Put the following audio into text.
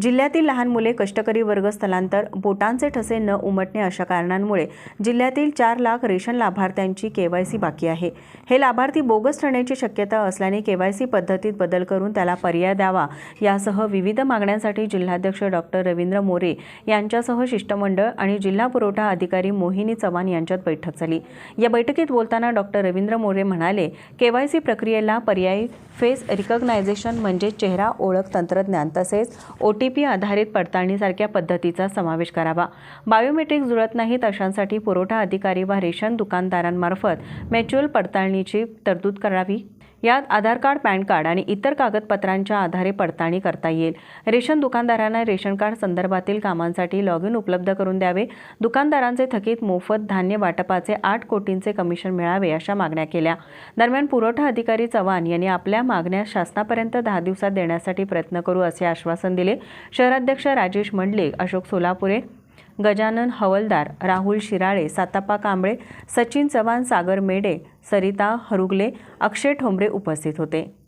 जिल्ह्यातील लहान मुले कष्टकरी वर्ग स्थलांतर बोटांचे ठसे न उमटणे अशा कारणांमुळे जिल्ह्यातील चार लाख रेशन लाभार्थ्यांची केवायसी बाकी आहे. हे लाभार्थी बोगस ठरण्याची शक्यता असल्याने केवायसी पद्धतीत बदल करून त्याला पर्याय द्यावा यासह विविध मागण्यांसाठी जिल्हाध्यक्ष डॉक्टर रवींद्र मोरे यांच्यासह शिष्टमंडळ आणि जिल्हा पुरवठा अधिकारी मोहिनी चव्हाण यांच्यात बैठक झाली. या बैठकीत बोलताना डॉक्टर रवींद्र मोरे म्हणाले केवायसी प्रक्रियेला पर्यायी फेस रिकग्नायझेशन म्हणजे चेहरा ओळख तंत्रज्ञान तसेच ओ टी पी आधारित पडताळणीसारख्या पद्धतीचा समावेश करावा. बायोमेट्रिक जुळत नाहीत अशांसाठी पुरवठा अधिकारी वा रेशन दुकानदारांमार्फत मॅच्युअल पडताळणीची तरतूद करावी. यात आधार कार्ड पॅन कार्ड आणि इतर कागदपत्रांच्या आधारे पडताळणी करता येईल. रेशन दुकानदारांना रेशन कार्ड संदर्भातील कामांसाठी लॉग इन उपलब्ध करून द्यावे. दुकानदारांचे थकीत मोफत धान्य वाटपाचे आठ कोटींचे कमिशन मिळावे अशा मागण्या केल्या. दरम्यान पुरवठा अधिकारी चव्हाण यांनी आपल्या मागण्या शासनापर्यंत दहा दिवसात देण्यासाठी प्रयत्न करू असे आश्वासन दिले. शहराध्यक्ष राजेश मंडले अशोक सोलापुरे गजानन हवलदार राहुल शिराळे सातापा कांबळे सचिन चव्हाण सागर मेडे सरिता हरुगले अक्षय ठोंबरे उपस्थित होते.